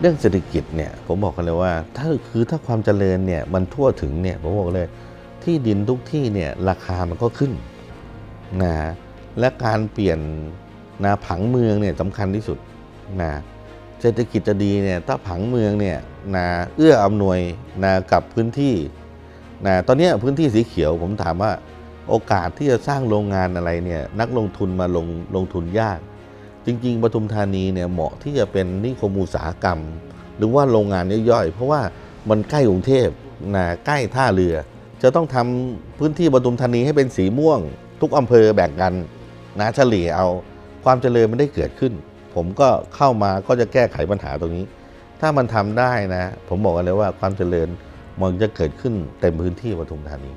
เรื่องเศรษฐกิจเนี่ยผมบอกกันเลยว่า ถ้าคือถ้าความเจริญเนี่ยมันทั่วถึงเนี่ยผมบอกเลยที่ดินทุกที่เนี่ยราคามันก็ขึ้นนะและการเปลี่ยนนะผังเมืองเนี่ยสำคัญที่สุดนะเศรษฐกิจจะดีเนี่ยถ้าผังเมืองเนี่ยนะเอื้ออำนวยนะกับพื้นที่นะตอนนี้พื้นที่สีเขียวผมถามว่าโอกาสที่จะสร้างโรงงานอะไรเนี่ยนักลงทุนมาลงลงทุนยาก จริง ๆปทุมธานีเนี่ยเหมาะที่จะเป็นนิคมอุตสาหกรรม หรือว่าโรงงานย่อยๆ เพราะว่ามันใกล้กรุงเทพนะใกล้ท่าเรือ จะต้องทำพื้นที่ปทุมธานีให้เป็นสีม่วง ทุกอำเภอแบ่งกันนะเฉลี่ยเอาความเจริญไม่ได้เกิดขึ้น ผมก็เข้ามาก็จะแก้ไขปัญหาตรงนี้ ถ้ามันทำได้นะ ผมบอกกันเลยว่าความเจริญมันจะเกิดขึ้นเต็มพื้นที่ปทุมธานี